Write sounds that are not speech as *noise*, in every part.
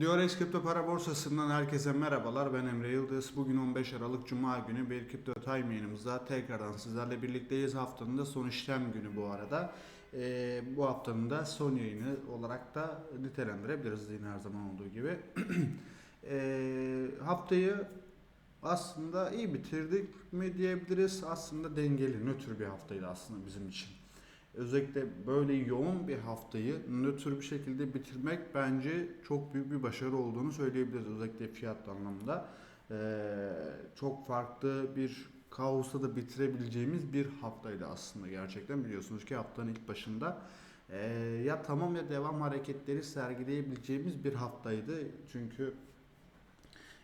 Diorex Kripto Para Borsası'ndan herkese merhabalar. Ben Emre Yıldız. Bugün 15 Aralık Cuma günü bir Kripto Time yayınımızda tekrardan sizlerle birlikteyiz. Haftanın da son işlem günü bu arada. Ee, bu haftanın da son yayını olarak da nitelendirebiliriz yine her zaman olduğu gibi. *clears throat* Ee, haftayı aslında iyi bitirdik mi diyebiliriz. Aslında dengeli, nötr bir haftaydı aslında bizim için. Özellikle böyle yoğun bir haftayı nötr bir şekilde bitirmek bence çok büyük bir başarı olduğunu söyleyebiliriz. Özellikle fiyat anlamında. Ee, çok farklı bir kaosta da bitirebileceğimiz bir haftaydı aslında gerçekten. Biliyorsunuz ki haftanın ilk başında ee, ya tamam ya devam hareketleri sergileyebileceğimiz bir haftaydı. Çünkü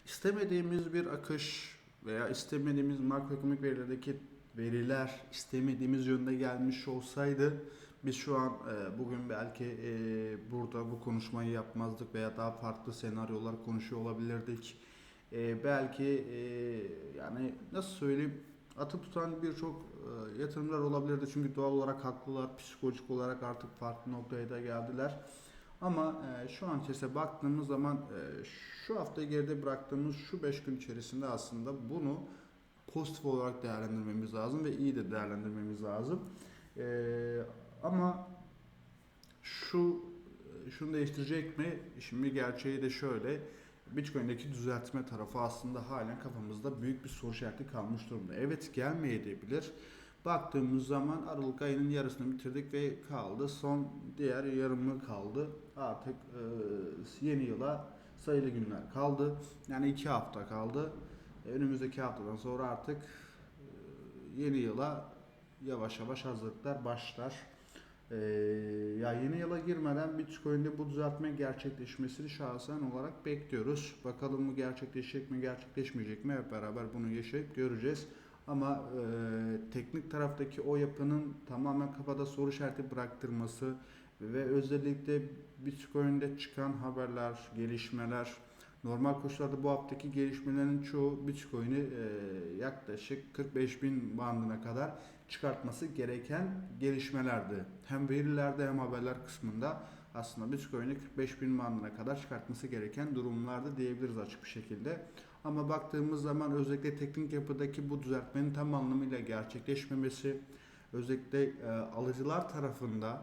istemediğimiz bir akış veya istemediğimiz makroekonomik verilerdeki veriler istemediğimiz yönde gelmiş olsaydı biz şu an e, bugün belki e, burada bu konuşmayı yapmazdık veya daha farklı senaryolar konuşuyor olabilirdik. E, belki e, yani nasıl söyleyeyim atıp tutan birçok e, yatırımlar olabilirdi çünkü doğal olarak haklılar psikolojik olarak artık farklı noktaya da geldiler. Ama e, şu an içerisinde baktığımız zaman e, şu haftayı geride bıraktığımız şu 5 gün içerisinde aslında bunu pozitif olarak değerlendirmemiz lazım ve iyi de değerlendirmemiz lazım. Ee, ama şu şunu değiştirecek mi? Şimdi gerçeği de şöyle. Bitcoin'deki düzeltme tarafı aslında halen kafamızda büyük bir soru işareti kalmış durumda. Evet gelmeyebilir. Baktığımız zaman Aralık ayının yarısını bitirdik ve kaldı. Son diğer yarımı kaldı. Artık e, yeni yıla sayılı günler kaldı. Yani iki hafta kaldı. Önümüzdeki haftadan sonra artık e, yeni yıla yavaş yavaş hazırlıklar başlar. Ee, ya yeni yıla girmeden Bitcoin'de bu düzeltme gerçekleşmesini şahsen olarak bekliyoruz. Bakalım bu gerçekleşecek mi, gerçekleşmeyecek mi hep beraber bunu yaşayıp göreceğiz. Ama e, teknik taraftaki o yapının tamamen kafada soru işareti bıraktırması ve özellikle Bitcoin'de çıkan haberler, gelişmeler, Normal koşullarda bu haftaki gelişmelerin çoğu Bitcoin'i e, yaklaşık 45 bin bandına kadar çıkartması gereken gelişmelerdi. Hem verilerde hem haberler kısmında aslında Bitcoin'i 45 bin bandına kadar çıkartması gereken durumlarda diyebiliriz açık bir şekilde. Ama baktığımız zaman özellikle teknik yapıdaki bu düzeltmenin tam anlamıyla gerçekleşmemesi, özellikle e, alıcılar tarafında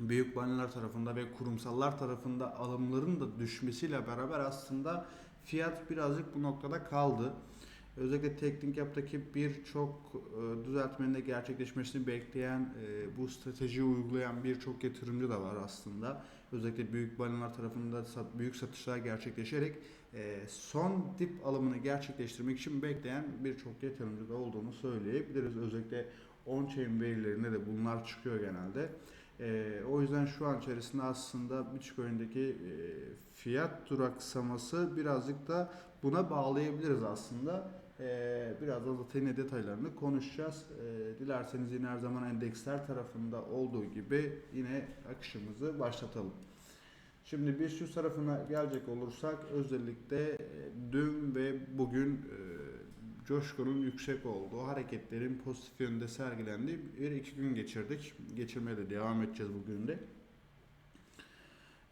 büyük baneler tarafında ve kurumsallar tarafında alımların da düşmesiyle beraber aslında fiyat birazcık bu noktada kaldı. Özellikle teknik yaptaki birçok e, düzeltmenin de gerçekleşmesini bekleyen, e, bu stratejiyi uygulayan birçok yatırımcı da var aslında. Özellikle büyük baneler tarafında büyük satışlar gerçekleşerek e, son dip alımını gerçekleştirmek için bekleyen birçok yatırımcı da olduğunu söyleyebiliriz. Özellikle on-chain verilerinde de bunlar çıkıyor genelde. E, o yüzden şu an içerisinde aslında Bitcoin'deki e, fiyat duraksaması birazcık da buna bağlayabiliriz aslında. E, biraz da zaten detaylarını konuşacağız. E, dilerseniz yine her zaman endeksler tarafında olduğu gibi yine akışımızı başlatalım. Şimdi BIST tarafına gelecek olursak özellikle e, dün ve bugün e, coşkunun yüksek olduğu, hareketlerin pozitif yönde sergilendiği bir iki gün geçirdik. Geçirmeye de devam edeceğiz bugün de.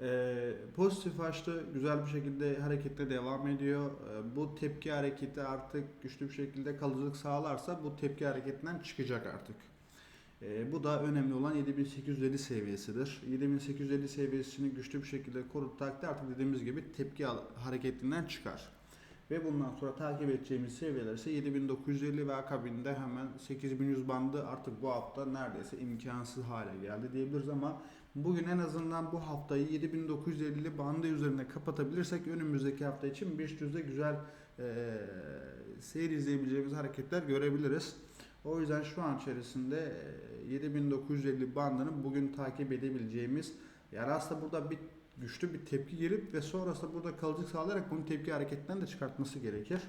Ee, pozitif açtı, güzel bir şekilde harekette devam ediyor. Ee, bu tepki hareketi artık güçlü bir şekilde kalıcılık sağlarsa bu tepki hareketinden çıkacak artık. Ee, bu da önemli olan 7850 seviyesidir. 7850 seviyesini güçlü bir şekilde koruduğu takdirde artık dediğimiz gibi tepki hareketinden çıkar. Ve bundan sonra takip edeceğimiz seviyeler ise 7950 ve akabinde hemen 8100 bandı artık bu hafta neredeyse imkansız hale geldi diyebiliriz ama bugün en azından bu haftayı 7950 bandı üzerinde kapatabilirsek önümüzdeki hafta için bir yüzde güzel e, seyir izleyebileceğimiz hareketler görebiliriz. O yüzden şu an içerisinde 7950 bandını bugün takip edebileceğimiz yani aslında burada bir güçlü bir tepki gelip ve sonrasında burada kalıcı sağlayarak bunu tepki hareketten de çıkartması gerekir.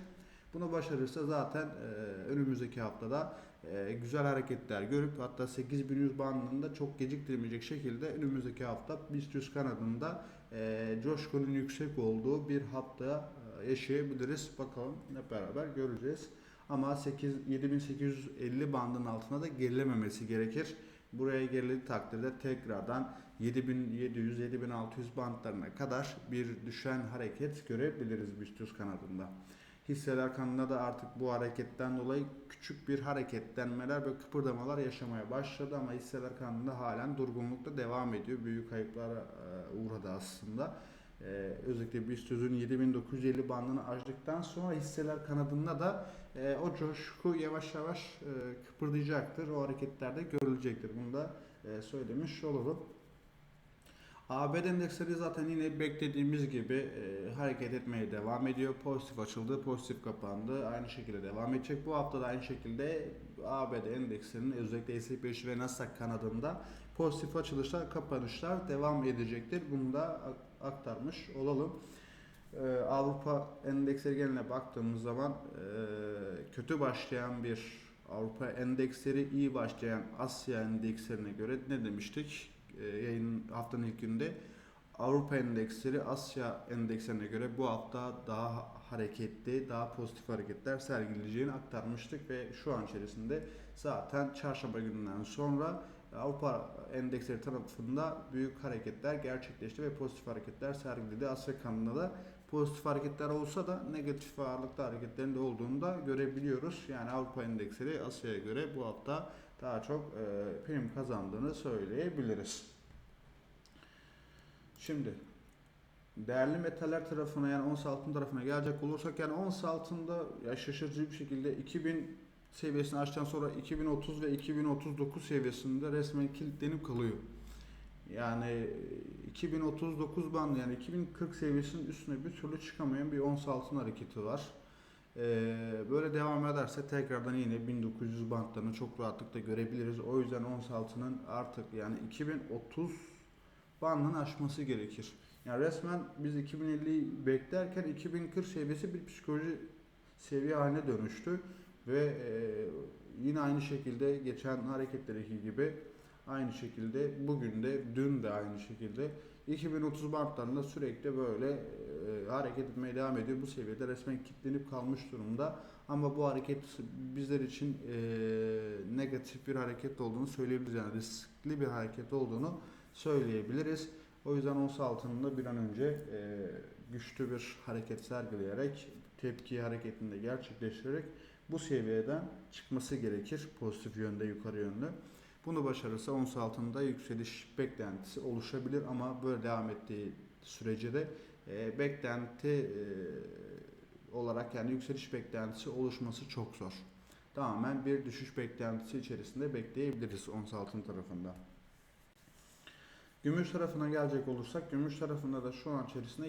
Bunu başarırsa zaten e, önümüzdeki haftada e, güzel hareketler görüp hatta 8100 bandında çok geciktirmeyecek şekilde önümüzdeki hafta BIST 100 kanadında e, coşkunun yüksek olduğu bir hafta e, yaşayabiliriz. Bakalım hep beraber göreceğiz. Ama 8 7850 bandının altına da gerilememesi gerekir. Buraya gerilediği takdirde tekrardan 7700-7600 bandlarına kadar bir düşen hareket görebiliriz BIST 100 kanadında. Hisseler kanalında da artık bu hareketten dolayı küçük bir hareketlenmeler ve kıpırdamalar yaşamaya başladı ama hisseler kanalında halen durgunlukta devam ediyor. Büyük kayıplara e, uğradı aslında. E, özellikle BIST 100'ün 7950 bandını aştıktan sonra hisseler kanadında da e, o coşku yavaş yavaş e, kıpırdayacaktır. O hareketlerde görülecektir. Bunu da e, söylemiş olalım. ABD endeksleri zaten yine beklediğimiz gibi e, hareket etmeye devam ediyor. Pozitif açıldı, pozitif kapandı. Aynı şekilde devam edecek. Bu hafta da aynı şekilde ABD endekslerinin özellikle S&P 500 ve Nasdaq kanadında pozitif açılışlar, kapanışlar devam edecektir. Bunu da ak- aktarmış olalım. E, Avrupa endeksleri geneline baktığımız zaman e, kötü başlayan bir Avrupa endeksleri iyi başlayan Asya endekslerine göre ne demiştik? E, yayın haftanın ilk günde Avrupa endeksleri Asya endekslerine göre bu hafta daha hareketli, daha pozitif hareketler sergileyeceğini aktarmıştık ve şu an içerisinde zaten çarşamba gününden sonra Avrupa endeksleri tarafında büyük hareketler gerçekleşti ve pozitif hareketler sergiledi. Asya kanalında da pozitif hareketler olsa da negatif ağırlıklı hareketlerin de olduğunu da görebiliyoruz. Yani Avrupa endeksleri Asya'ya göre bu hafta daha çok e, prim kazandığını söyleyebiliriz. Şimdi değerli metaller tarafına yani ons altın tarafına gelecek olursak yani ons altında ya şaşırtıcı bir şekilde 2000 seviyesini aştıktan sonra 2030 ve 2039 seviyesinde resmen kilitlenip kalıyor. Yani 2039 bandı yani 2040 seviyesinin üstüne bir türlü çıkamayan bir ons altın hareketi var. Ee, böyle devam ederse tekrardan yine 1900 bantlarını çok rahatlıkla görebiliriz. O yüzden ons altının artık yani 2030 bandını aşması gerekir. Yani resmen biz 2050'yi beklerken 2040 seviyesi bir psikoloji seviye haline dönüştü ve e, yine aynı şekilde geçen hareketlerindeki gibi aynı şekilde bugün de dün de aynı şekilde 2030 bantlarında sürekli böyle e, hareket etmeye devam ediyor. Bu seviyede resmen kilitlenip kalmış durumda. Ama bu hareket bizler için e, negatif bir hareket olduğunu söyleyebiliriz. Yani riskli bir hareket olduğunu söyleyebiliriz. O yüzden ons altında bir an önce e, güçlü bir hareket sergileyerek tepki hareketinde gerçekleştirerek bu seviyeden çıkması gerekir pozitif yönde yukarı yönlü. Bunu başarırsa ons altında yükseliş beklentisi oluşabilir ama böyle devam ettiği sürece de e, beklenti e, olarak yani yükseliş beklentisi oluşması çok zor. Tamamen bir düşüş beklentisi içerisinde bekleyebiliriz ons altın tarafında. Gümüş tarafına gelecek olursak gümüş tarafında da şu an içerisinde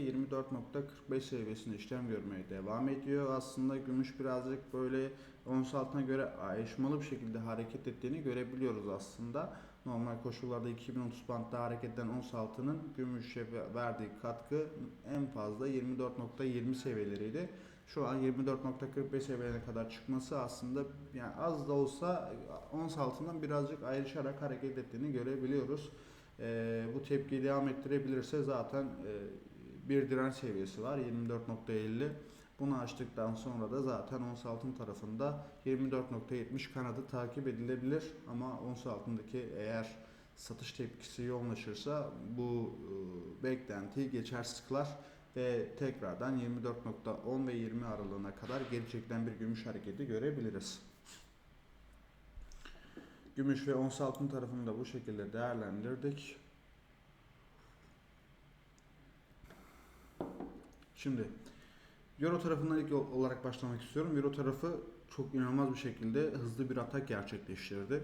24.45 seviyesinde işlem görmeye devam ediyor. Aslında gümüş birazcık böyle ons altına göre ayrışmalı bir şekilde hareket ettiğini görebiliyoruz aslında. Normal koşullarda 2030 bantta hareket eden ons altının gümüşe verdiği katkı en fazla 24.20 seviyeleriydi. Şu an 24.45 seviyelerine kadar çıkması aslında yani az da olsa ons altından birazcık ayrışarak hareket ettiğini görebiliyoruz. Ee, bu tepkiyi devam ettirebilirse zaten e, bir direnç seviyesi var 24.50. Bunu açtıktan sonra da zaten ons altın tarafında 24.70 kanadı takip edilebilir ama ons altındaki eğer satış tepkisi yoğunlaşırsa bu e, beklentiyi geçersiz kılar ve tekrardan 24.10 ve 20 aralığına kadar geri çekilen bir gümüş hareketi görebiliriz. Gümüş ve ons altın tarafını da bu şekilde değerlendirdik. Şimdi Euro tarafından ilk olarak başlamak istiyorum. Euro tarafı çok inanılmaz bir şekilde hızlı bir atak gerçekleştirdi.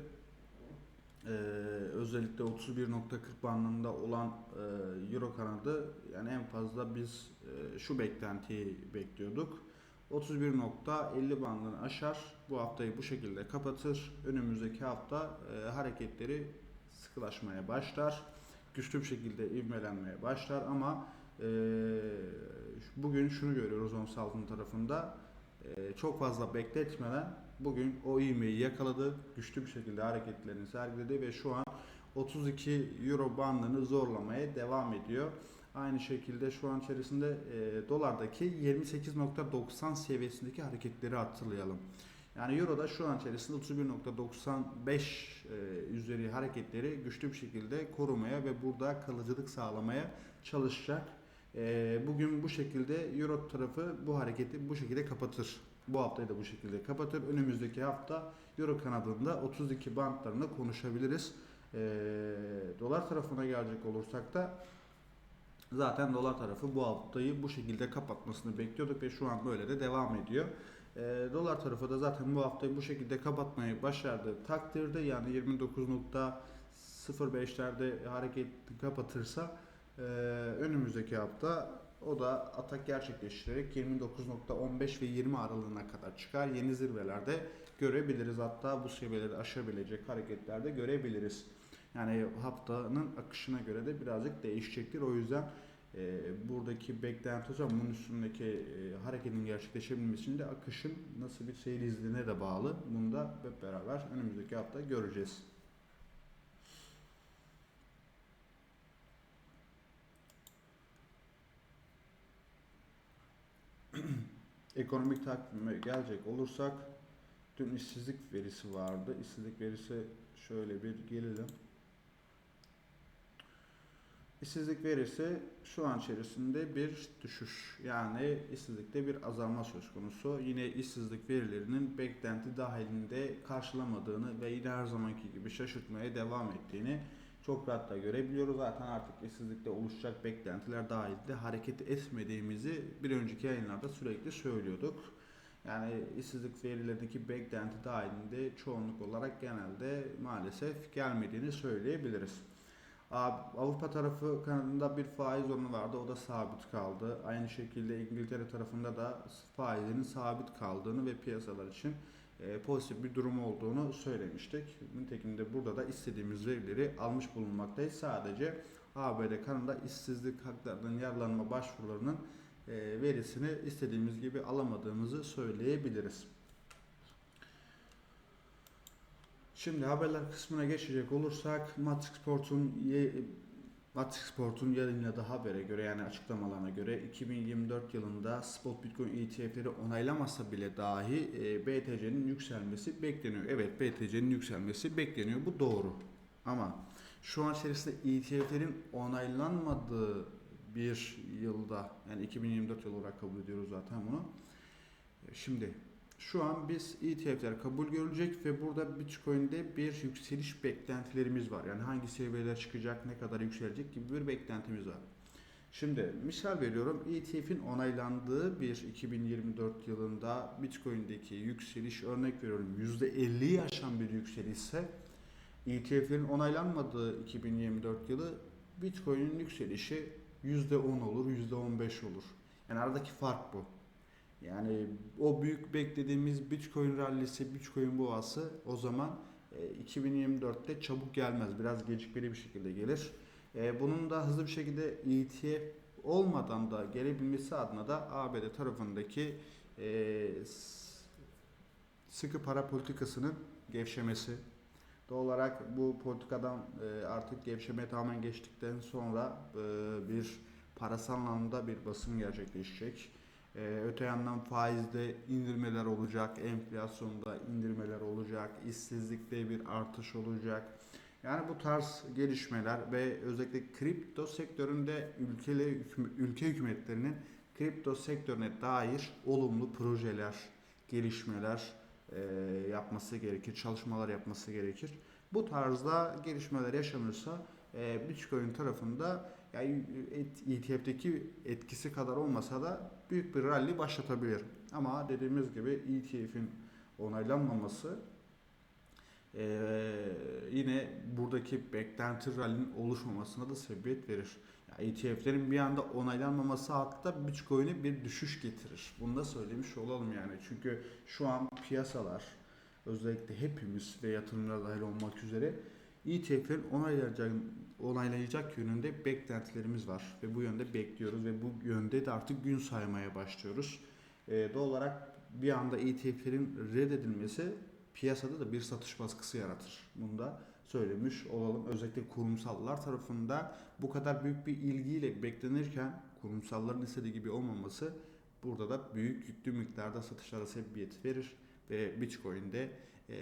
Ee, özellikle 31.40 bandında olan e, Euro kanadı yani en fazla biz e, şu beklentiyi bekliyorduk. 31.50 bandını aşar. Bu haftayı bu şekilde kapatır. Önümüzdeki hafta e, hareketleri sıkılaşmaya başlar. güçlü bir şekilde ivmelenmeye başlar ama e, bugün şunu görüyoruz ons altın tarafında e, çok fazla bekletmeden bugün o ivmeyi yakaladı. Güçlü bir şekilde hareketlerini sergiledi ve şu an 32 euro bandını zorlamaya devam ediyor. Aynı şekilde şu an içerisinde e, dolardaki 28.90 seviyesindeki hareketleri hatırlayalım. Yani Euro'da şu an içerisinde 31.95 e, üzeri hareketleri güçlü bir şekilde korumaya ve burada kalıcılık sağlamaya çalışacak. E, bugün bu şekilde Euro tarafı bu hareketi bu şekilde kapatır. Bu haftayı da bu şekilde kapatır. Önümüzdeki hafta Euro kanadında 32 bantlarında konuşabiliriz. E, dolar tarafına gelecek olursak da zaten dolar tarafı bu haftayı bu şekilde kapatmasını bekliyorduk ve şu an böyle de devam ediyor. E, dolar tarafı da zaten bu haftayı bu şekilde kapatmayı başardığı takdirde yani 29.05'lerde hareket kapatırsa e, önümüzdeki hafta o da atak gerçekleştirerek 29.15 ve 20 aralığına kadar çıkar. Yeni zirvelerde görebiliriz. Hatta bu seviyeleri aşabilecek hareketlerde görebiliriz. Yani haftanın akışına göre de birazcık değişecektir. O yüzden e, buradaki beklenti hocam bunun üstündeki e, hareketin gerçekleşebilmesi de akışın nasıl bir seyir izlediğine de bağlı. Bunu da hep beraber önümüzdeki hafta göreceğiz. *clears throat* Ekonomik takvime gelecek olursak dün işsizlik verisi vardı. İşsizlik verisi şöyle bir gelelim. İşsizlik verisi şu an içerisinde bir düşüş. Yani işsizlikte bir azalma söz konusu. Yine işsizlik verilerinin beklenti dahilinde karşılamadığını ve yine her zamanki gibi şaşırtmaya devam ettiğini çok rahat da görebiliyoruz. Zaten artık işsizlikte oluşacak beklentiler dahilinde hareket etmediğimizi bir önceki yayınlarda sürekli söylüyorduk. Yani işsizlik verilerindeki beklenti dahilinde çoğunluk olarak genelde maalesef gelmediğini söyleyebiliriz. Avrupa tarafı kanadında bir faiz oranı vardı. O da sabit kaldı. Aynı şekilde İngiltere tarafında da faizinin sabit kaldığını ve piyasalar için e, pozitif bir durum olduğunu söylemiştik. Nitekim de burada da istediğimiz verileri almış bulunmaktayız. Sadece ABD kanadında işsizlik haklarının yararlanma başvurularının e, verisini istediğimiz gibi alamadığımızı söyleyebiliriz. Şimdi haberler kısmına geçecek olursak Matrix Sport'un Matrix Sport'un yayınladığı habere göre yani açıklamalarına göre 2024 yılında spot Bitcoin ETF'leri onaylamasa bile dahi e, BTC'nin yükselmesi bekleniyor. Evet BTC'nin yükselmesi bekleniyor. Bu doğru. Ama şu an içerisinde ETF'lerin onaylanmadığı bir yılda yani 2024 yılı olarak kabul ediyoruz zaten bunu. Şimdi şu an biz ETF'ler kabul görülecek ve burada Bitcoin'de bir yükseliş beklentilerimiz var. Yani hangi seviyeler çıkacak, ne kadar yükselecek gibi bir beklentimiz var. Şimdi misal veriyorum ETF'in onaylandığı bir 2024 yılında Bitcoin'deki yükseliş örnek veriyorum %50'yi aşan bir yükselişse ETF'lerin onaylanmadığı 2024 yılı Bitcoin'in yükselişi %10 olur, %15 olur. Yani aradaki fark bu. Yani o büyük beklediğimiz Bitcoin rallisi, Bitcoin boğası o zaman 2024'te çabuk gelmez. Biraz gecikmeli bir şekilde gelir. E, Bunun da hızlı bir şekilde ETF olmadan da gelebilmesi adına da ABD tarafındaki e, sıkı para politikasının gevşemesi. Doğal olarak bu politikadan e, artık gevşemeye tamamen geçtikten sonra bir parasal anlamda bir basım gerçekleşecek. Ee, öte yandan faizde indirmeler olacak, enflasyonda indirmeler olacak, işsizlikte bir artış olacak. Yani bu tarz gelişmeler ve özellikle kripto sektöründe ülkeli, ülke hükümetlerinin kripto sektörüne dair olumlu projeler, gelişmeler e, yapması gerekir, çalışmalar yapması gerekir. Bu tarzda gelişmeler yaşanırsa e, Bitcoin tarafında yani ETF'deki etkisi kadar olmasa da büyük bir rally başlatabilir. Ama dediğimiz gibi ETF'in onaylanmaması ee, yine buradaki beklenti rally'nin oluşmamasına da sebebiyet verir. Yani ETF'lerin bir anda onaylanmaması hatta Bitcoin'e bir düşüş getirir. Bunu da söylemiş olalım yani. Çünkü şu an piyasalar özellikle hepimiz ve yatırımlar dahil olmak üzere ETF'lerin onaylayacak, onaylayacak yönünde beklentilerimiz var ve bu yönde bekliyoruz ve bu yönde de artık gün saymaya başlıyoruz. Ee, doğal olarak bir anda ETF'lerin reddedilmesi piyasada da bir satış baskısı yaratır. Bunu da söylemiş olalım. Özellikle kurumsallar tarafında bu kadar büyük bir ilgiyle beklenirken kurumsalların istediği gibi olmaması burada da büyük yüklü miktarda satışlara sebebiyet verir ve Bitcoin'de e,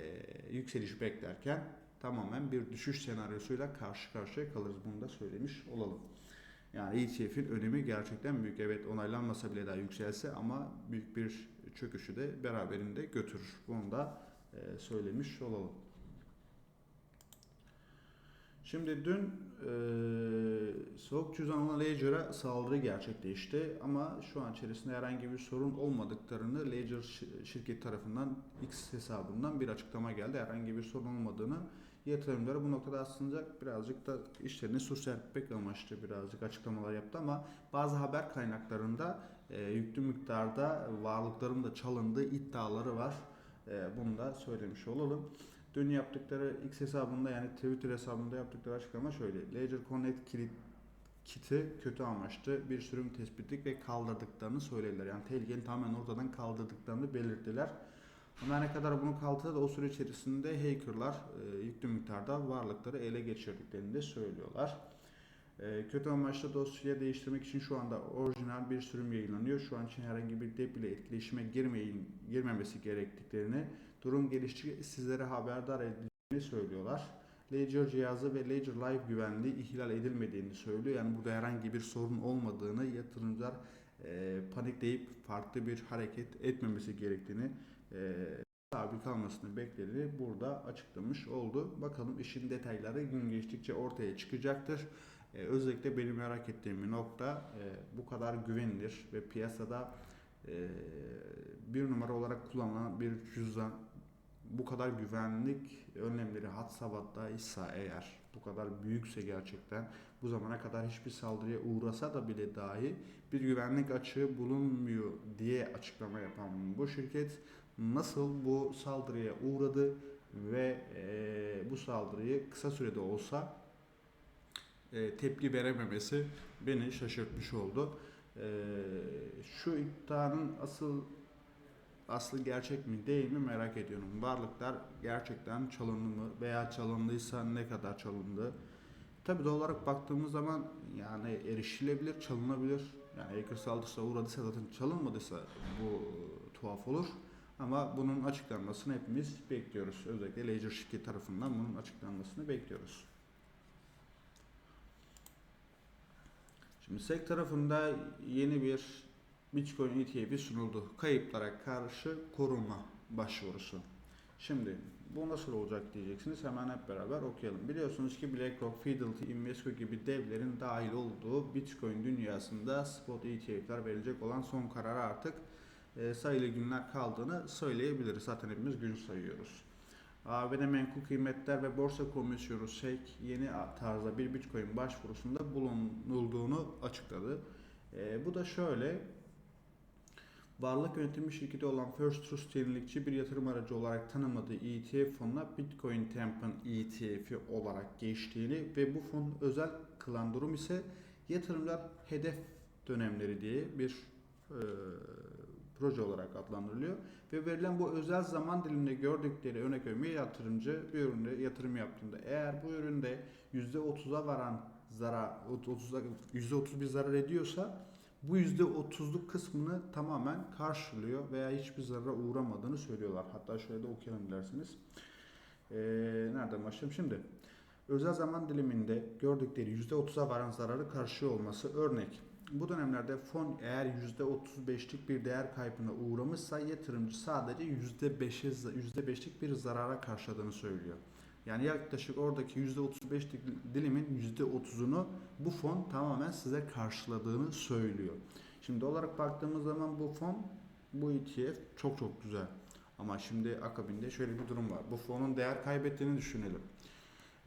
yükseliş beklerken tamamen bir düşüş senaryosuyla karşı karşıya kalırız. Bunu da söylemiş olalım. Yani ETF'in önemi gerçekten büyük. Evet onaylanmasa bile daha yükselse ama büyük bir çöküşü de beraberinde götürür. Bunu da e, söylemiş olalım. Şimdi dün e, soğuk cüzdan olan Ledger'a saldırı gerçekleşti ama şu an içerisinde herhangi bir sorun olmadıklarını Ledger şi- şirket tarafından X hesabından bir açıklama geldi. Herhangi bir sorun olmadığını yatırımcılara bu noktada aslında birazcık da işlerini su serpmek amaçlı birazcık açıklamalar yaptı ama bazı haber kaynaklarında e, yüklü miktarda varlıkların da çalındığı iddiaları var. E, bunu da söylemiş olalım. Dün yaptıkları X hesabında yani Twitter hesabında yaptıkları açıklama şöyle. Ledger Connect kilit kiti kötü amaçlı bir sürüm tespitlik ve kaldırdıklarını söylediler. Yani tehlikenin tamamen ortadan kaldırdıklarını belirttiler. Ama ne kadar bunu kaldırdı da o süre içerisinde hackerlar e, yüklü miktarda varlıkları ele geçirdiklerini de söylüyorlar. E, kötü amaçlı dosya değiştirmek için şu anda orijinal bir sürüm yayınlanıyor. Şu an için herhangi bir dep ile etkileşime girmeyin, girmemesi gerektiklerini durum geliştikçe sizlere haberdar edildiğini söylüyorlar. Ledger cihazı ve Ledger Live güvenliği ihlal edilmediğini söylüyor. Yani burada herhangi bir sorun olmadığını yatırımcılar e, panikleyip farklı bir hareket etmemesi gerektiğini e, sabit kalmasını beklediğini burada açıklamış oldu. Bakalım işin detayları gün geçtikçe ortaya çıkacaktır. E, özellikle benim merak ettiğim bir nokta e, bu kadar güvenilir ve piyasada e, bir numara olarak kullanılan bir cüzdan bu kadar güvenlik önlemleri had safhadaysa eğer bu kadar büyükse gerçekten bu zamana kadar hiçbir saldırıya uğrasa da bile dahi bir güvenlik açığı bulunmuyor diye açıklama yapan bu şirket nasıl bu saldırıya uğradı ve e, bu saldırıyı kısa sürede olsa e, tepki verememesi beni şaşırtmış oldu. E, şu iddianın asıl aslı gerçek mi değil mi merak ediyorum. Varlıklar gerçekten çalındı mı veya çalındıysa ne kadar çalındı? Tabii doğal olarak baktığımız zaman yani erişilebilir, çalınabilir. Yani hacker saldırısına uğradıysa zaten çalınmadıysa bu tuhaf olur. Ama bunun açıklanmasını hepimiz bekliyoruz. Özellikle Ledger şirket tarafından bunun açıklanmasını bekliyoruz. Şimdi SEC tarafında yeni bir Bitcoin ETF'i sunuldu. Kayıplara karşı koruma başvurusu. Şimdi bu nasıl olacak diyeceksiniz. Hemen hep beraber okuyalım. Biliyorsunuz ki BlackRock, Fidelity, Invesco gibi devlerin dahil olduğu Bitcoin dünyasında spot ETF'ler verilecek olan son kararı artık e, sayılı günler kaldığını söyleyebiliriz. Zaten hepimiz gün sayıyoruz. ABD Menkul Kıymetler ve Borsa Komisyonu SEC yeni tarzda bir Bitcoin başvurusunda bulunulduğunu açıkladı. E, bu da şöyle varlık yönetimi şirketi olan First Trust yenilikçi bir yatırım aracı olarak tanımadığı ETF fonuna Bitcoin Temple ETF'i olarak geçtiğini ve bu fon özel kılan durum ise yatırımlar hedef dönemleri diye bir e, proje olarak adlandırılıyor ve verilen bu özel zaman diliminde gördükleri örnek veriyorum bir yatırımcı bir üründe yatırım yaptığında eğer bu üründe %30'a varan zarar 30'a %30 bir zarar ediyorsa bu %30'luk kısmını tamamen karşılıyor veya hiçbir zarara uğramadığını söylüyorlar. Hatta şöyle de okuyalım dilerseniz. Ee, nereden başlayalım? Şimdi özel zaman diliminde gördükleri %30'a varan zararı karşılıyor olması örnek. Bu dönemlerde fon eğer %35'lik bir değer kaybına uğramışsa yatırımcı sadece %5'e %5'lik bir zarara karşıladığını söylüyor. Yani yaklaşık oradaki %35'lik dilimin %30'unu bu fon tamamen size karşıladığını söylüyor. Şimdi olarak baktığımız zaman bu fon, bu ETF çok çok güzel. Ama şimdi akabinde şöyle bir durum var. Bu fonun değer kaybettiğini düşünelim.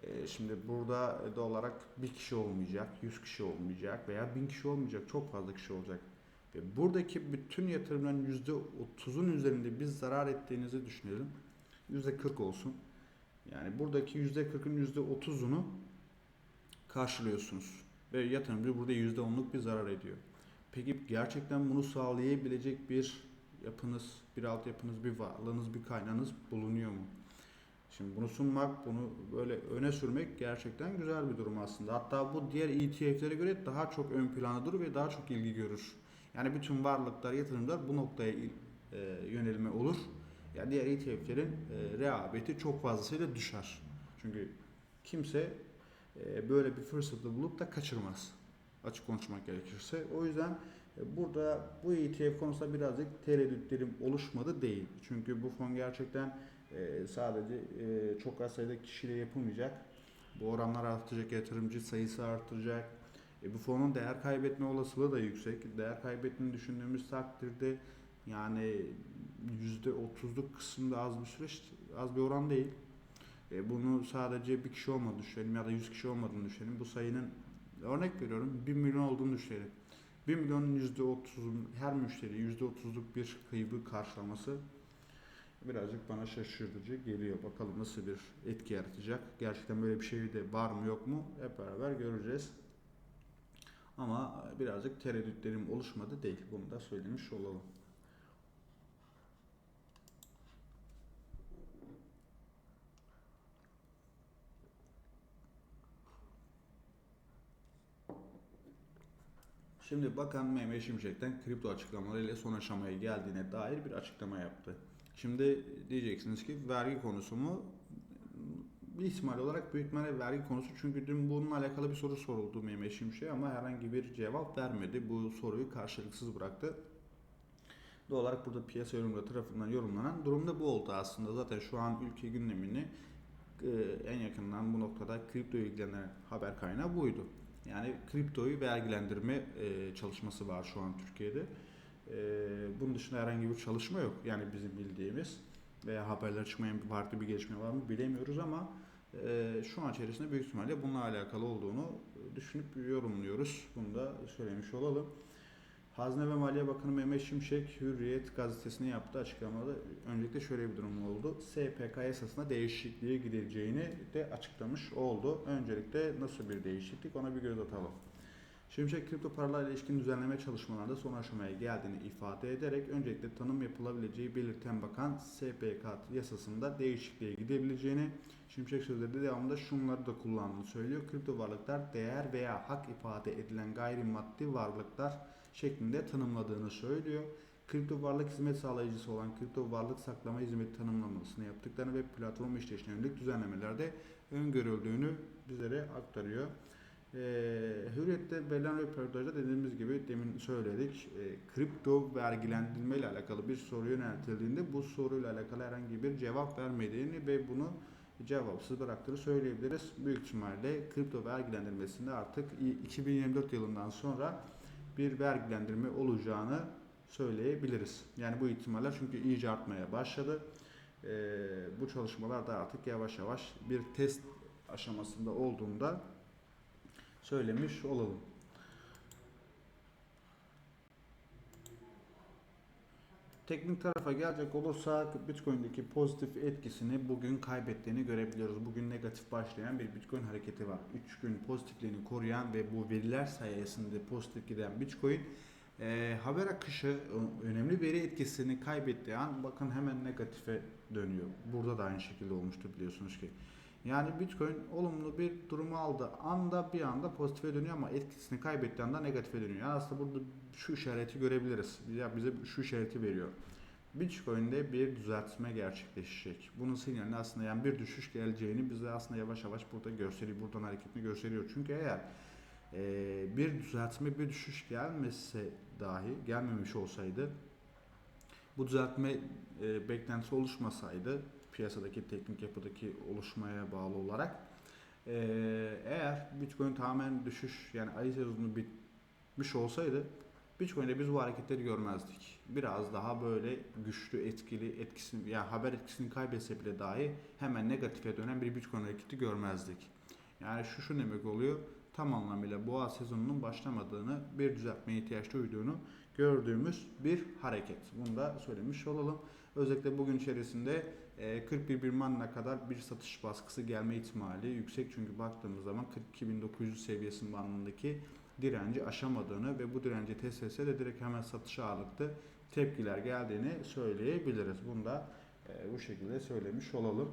Ee, şimdi burada da olarak bir kişi olmayacak, 100 kişi olmayacak veya 1000 kişi olmayacak. Çok fazla kişi olacak. Ve buradaki bütün yatırımların %30'un üzerinde biz zarar ettiğinizi düşünelim. %40 olsun. Yani buradaki %40'ın %30'unu karşılıyorsunuz. Ve yatırımcı burada %10'luk bir zarar ediyor. Peki gerçekten bunu sağlayabilecek bir yapınız, bir altyapınız, bir varlığınız, bir kaynağınız bulunuyor mu? Şimdi bunu sunmak, bunu böyle öne sürmek gerçekten güzel bir durum aslında. Hatta bu diğer ETF'lere göre daha çok ön planda durur ve daha çok ilgi görür. Yani bütün varlıklar, yatırımlar bu noktaya e, yönelme olur. Yani diğer ETF'lerin e, rehaveti çok fazlasıyla düşer. Çünkü kimse e, böyle bir fırsatı bulup da kaçırmaz. Açık konuşmak gerekirse. O yüzden e, burada bu ETF konusunda birazcık tereddütlerim oluşmadı değil. Çünkü bu fon gerçekten e, sadece e, çok az sayıda kişiyle yapılmayacak. Bu oranlar artacak, yatırımcı sayısı artacak. E, bu fonun değer kaybetme olasılığı da yüksek. Değer kaybettiğini düşündüğümüz takdirde yani %30'luk kısımda az bir süreç, az bir oran değil. E, bunu sadece bir kişi olmadığını düşünelim ya da 100 kişi olmadığını düşünelim. Bu sayının örnek veriyorum 1 milyon olduğunu düşünelim. 1 milyonun %30'un her müşteri %30'luk bir kaybı karşılaması birazcık bana şaşırtıcı geliyor. Bakalım nasıl bir etki yaratacak. Gerçekten böyle bir şey de var mı yok mu hep beraber göreceğiz. Ama birazcık tereddütlerim oluşmadı değil. Bunu da söylemiş olalım. Şimdi Bakan Mehmet Şimşek'ten kripto açıklamalarıyla son aşamaya geldiğine dair bir açıklama yaptı. Şimdi diyeceksiniz ki vergi konusu mu? Bir ihtimal olarak büyük ihtimalle vergi konusu çünkü dün bununla alakalı bir soru soruldu Mehmet Şimşek'e ama herhangi bir cevap vermedi. Bu soruyu karşılıksız bıraktı. Doğal olarak burada piyasa yorumcuları tarafından yorumlanan durumda bu oldu aslında. Zaten şu an ülke gündemini e, en yakından bu noktada kripto ilgilenen haber kaynağı buydu. Yani kriptoyu vergilendirme e, çalışması var şu an Türkiye'de. E, bunun dışında herhangi bir çalışma yok. Yani bizim bildiğimiz veya haberler çıkmayan bir farklı bir gelişme var mı bilemiyoruz ama e, şu an içerisinde büyük ihtimalle bununla alakalı olduğunu düşünüp yorumluyoruz. Bunu da söylemiş olalım. Hazine ve Maliye Bakanı Mehmet Şimşek Hürriyet gazetesine yaptığı açıklamada öncelikle şöyle bir durum oldu. SPK yasasına değişikliğe gidileceğini de açıklamış oldu. Öncelikle nasıl bir değişiklik ona bir göz atalım. Şimşek kripto paralarla ilişkin düzenleme çalışmalarında son aşamaya geldiğini ifade ederek öncelikle tanım yapılabileceği belirten bakan SPK yasasında değişikliğe gidebileceğini, Şimşek sözleri de devamında şunları da kullandığını söylüyor. Kripto varlıklar değer veya hak ifade edilen gayrimaddi varlıklar şeklinde tanımladığını söylüyor. Kripto varlık hizmet sağlayıcısı olan kripto varlık saklama hizmeti tanımlamasını yaptıklarını ve platform işleyişine yönelik düzenlemelerde öngörüldüğünü bizlere aktarıyor. Ee, Hürriyet'te verilen röportajda dediğimiz gibi demin söyledik. E, kripto vergilendirme ile alakalı bir soru yöneltildiğinde bu soruyla alakalı herhangi bir cevap vermediğini ve bunu cevapsız bıraktığını söyleyebiliriz. Büyük ihtimalle kripto vergilendirmesinde artık 2024 yılından sonra bir vergilendirme olacağını söyleyebiliriz. Yani bu ihtimaller çünkü iyice artmaya başladı. Ee, bu çalışmalar da artık yavaş yavaş bir test aşamasında olduğunda söylemiş olalım. Teknik tarafa gelecek olursak Bitcoin'deki pozitif etkisini bugün kaybettiğini görebiliyoruz. Bugün negatif başlayan bir Bitcoin hareketi var. 3 gün pozitifliğini koruyan ve bu veriler sayesinde pozitif giden Bitcoin e, haber akışı önemli veri etkisini kaybettiği an bakın hemen negatife dönüyor. Burada da aynı şekilde olmuştu biliyorsunuz ki. Yani Bitcoin olumlu bir durumu aldı. Anda bir anda pozitife dönüyor ama etkisini kaybettiği anda negatife dönüyor. Yani aslında burada şu işareti görebiliriz. Ya bize şu işareti veriyor. Bitcoin'de bir düzeltme gerçekleşecek. Bunun sinyalini aslında yani bir düşüş geleceğini bize aslında yavaş yavaş burada gösteriyor. Buradan hareketini gösteriyor. Çünkü eğer e, bir düzeltme bir düşüş gelmese dahi gelmemiş olsaydı bu düzeltme e, beklentisi oluşmasaydı piyasadaki teknik yapıdaki oluşmaya bağlı olarak eğer Bitcoin tamamen düşüş yani ay sezonu bitmiş olsaydı Bitcoin'de biz bu hareketleri görmezdik. Biraz daha böyle güçlü, etkili etkisini yani haber etkisini kaybetse bile dahi hemen negatife dönen bir Bitcoin hareketi görmezdik. Yani şu şu demek oluyor. Tam anlamıyla boğa sezonunun başlamadığını, bir düzeltmeye ihtiyaç duyduğunu gördüğümüz bir hareket. Bunu da söylemiş olalım. Özellikle bugün içerisinde 41 bin manına kadar bir satış baskısı gelme ihtimali yüksek. Çünkü baktığımız zaman 42.900 seviyesi bandındaki direnci aşamadığını ve bu direnci test etse de direkt hemen satış ağırlıklı tepkiler geldiğini söyleyebiliriz. Bunu da e, bu şekilde söylemiş olalım.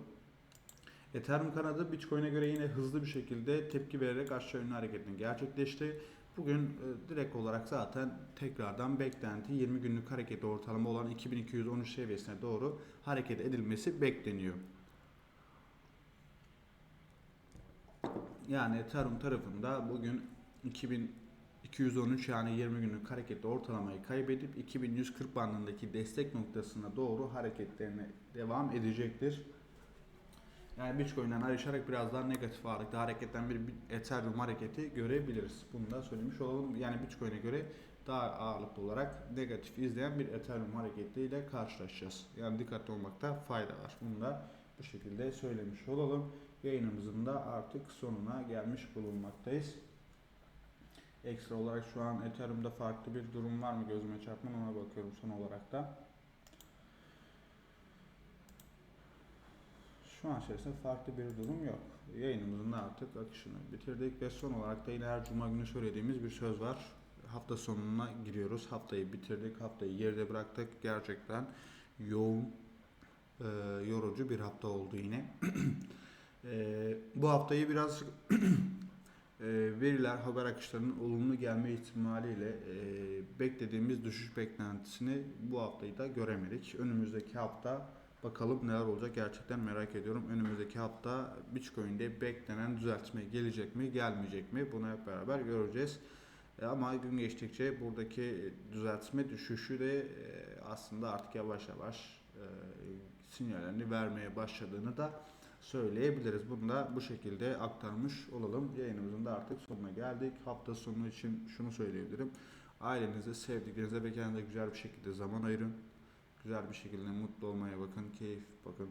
Ethereum kanadı Bitcoin'e göre yine hızlı bir şekilde tepki vererek aşağı yönlü hareketini gerçekleşti. Bugün e, direkt olarak zaten tekrardan beklenti 20 günlük hareket ortalama olan 2213 seviyesine doğru hareket edilmesi bekleniyor. Yani Ethereum tarafında bugün 2213 yani 20 günlük hareketli ortalamayı kaybedip 2140 bandındaki destek noktasına doğru hareketlerine devam edecektir. Yani Bitcoin'den ayrışarak biraz daha negatif ağırlıkta hareketten bir Ethereum hareketi görebiliriz. Bunu da söylemiş olalım. Yani Bitcoin'e göre daha ağırlıklı olarak negatif izleyen bir Ethereum hareketiyle karşılaşacağız. Yani dikkatli olmakta fayda var. Bunu da bu şekilde söylemiş olalım. Yayınımızın da artık sonuna gelmiş bulunmaktayız. Ekstra olarak şu an Ethereum'da farklı bir durum var mı gözüme çarpman ona bakıyorum son olarak da. Şu an içerisinde farklı bir durum yok. Yayınımızın da artık akışını bitirdik ve son olarak da yine her cuma günü söylediğimiz bir söz var. Hafta sonuna giriyoruz. Haftayı bitirdik. Haftayı geride bıraktık. Gerçekten yoğun, e, yorucu bir hafta oldu yine. *clears throat* e, bu haftayı biraz *clears throat* e, veriler, haber akışlarının olumlu gelme ihtimaliyle e, beklediğimiz düşüş beklentisini bu haftayı da göremedik. Önümüzdeki hafta Bakalım neler olacak gerçekten merak ediyorum. Önümüzdeki hafta Bitcoin'de beklenen düzeltme gelecek mi gelmeyecek mi bunu hep beraber göreceğiz. E, Ama gün geçtikçe buradaki düzeltme düşüşü de e, aslında artık yavaş yavaş e, sinyallerini vermeye başladığını da söyleyebiliriz. Bunu da bu şekilde aktarmış olalım. Yayınımızın da artık sonuna geldik. Hafta sonu için şunu söyleyebilirim. Ailenize, sevdiklerinize ve kendinize güzel bir şekilde zaman ayırın güzel bir şekilde mutlu olmaya bakın, keyif bakın.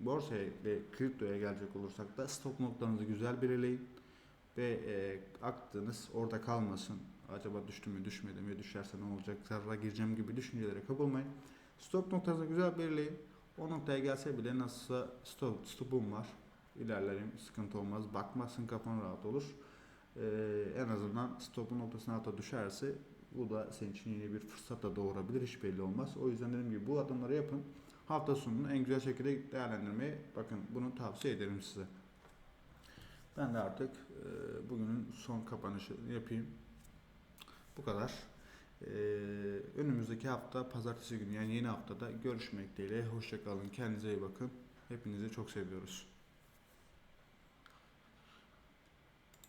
Borsaya ve kriptoya gelecek olursak da stop noktanızı güzel belirleyin ve e, aklınız orada kalmasın. Acaba düştü mü düşmedi mi düşerse ne olacak zarara gireceğim gibi düşüncelere kapılmayın. Stop noktanızı güzel belirleyin. O noktaya gelse bile nasılsa stop, stopum var. İlerlerim sıkıntı olmaz. Bakmazsın kafan rahat olur. Ee, en azından stopun noktasına hatta düşerse bu da senin için yeni bir fırsat da doğurabilir. Hiç belli olmaz. O yüzden dediğim gibi bu adımları yapın. Hafta sonunu en güzel şekilde değerlendirmeyi bakın bunu tavsiye ederim size. Ben de artık e, bugünün son kapanışı yapayım. Bu kadar. E, önümüzdeki hafta pazartesi günü yani yeni haftada görüşmek dileğiyle. Hoşçakalın. Kendinize iyi bakın. Hepinizi çok seviyoruz.